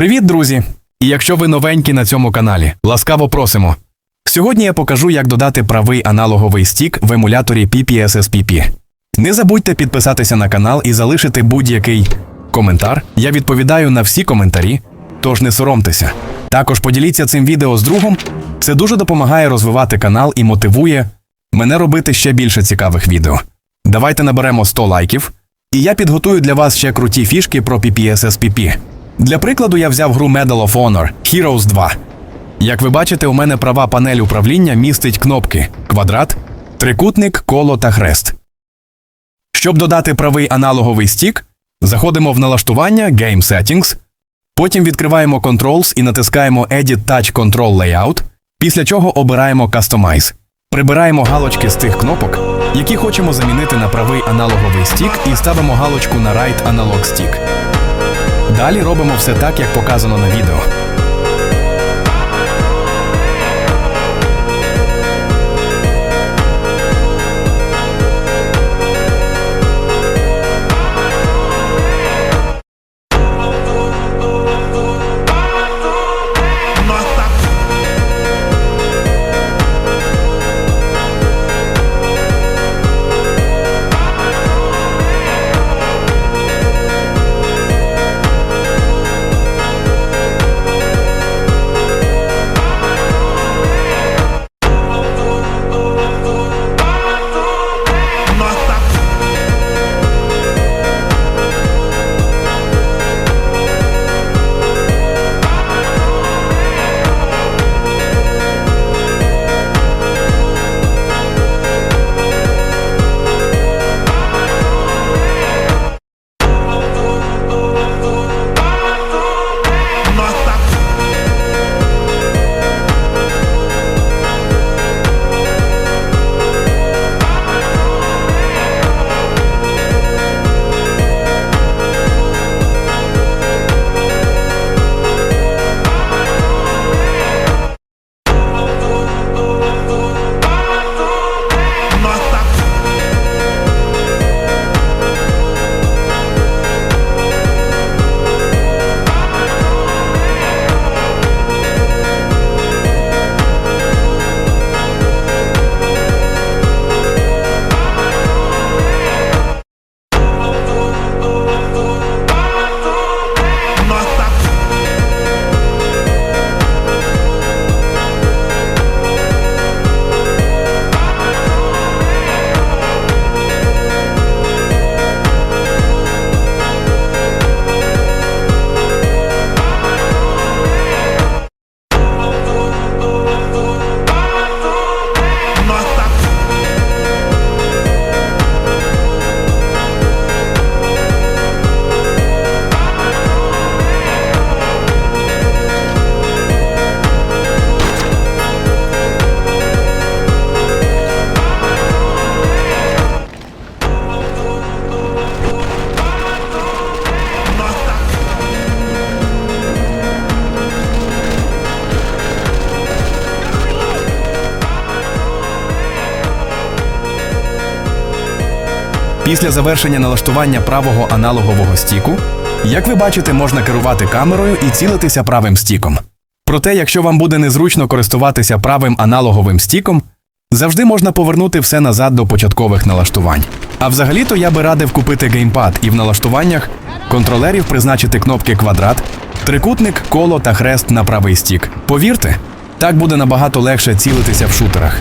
Привіт, друзі! І якщо ви новенькі на цьому каналі, ласкаво просимо. Сьогодні я покажу, як додати правий аналоговий стік в емуляторі PPSSPP. Не забудьте підписатися на канал і залишити будь-який коментар. Я відповідаю на всі коментарі, тож не соромтеся. Також поділіться цим відео з другом. Це дуже допомагає розвивати канал і мотивує мене робити ще більше цікавих відео. Давайте наберемо 100 лайків, і я підготую для вас ще круті фішки про PPSSPP. Для прикладу я взяв гру Medal of Honor Heroes 2. Як ви бачите, у мене права панель управління містить кнопки квадрат, трикутник, коло та хрест. Щоб додати правий аналоговий стік, заходимо в налаштування Game Settings, потім відкриваємо Controls і натискаємо Edit Touch Control Layout, після чого обираємо Customize. Прибираємо галочки з тих кнопок, які хочемо замінити на правий аналоговий стік, і ставимо галочку на Right Analog Stick. Далі робимо все так, як показано на відео. Після завершення налаштування правого аналогового стіку, як ви бачите, можна керувати камерою і цілитися правим стіком. Проте, якщо вам буде незручно користуватися правим аналоговим стіком, завжди можна повернути все назад до початкових налаштувань. А взагалі-то я би радив купити геймпад і в налаштуваннях контролерів призначити кнопки квадрат, трикутник, коло та хрест на правий стік. Повірте, так буде набагато легше цілитися в шутерах.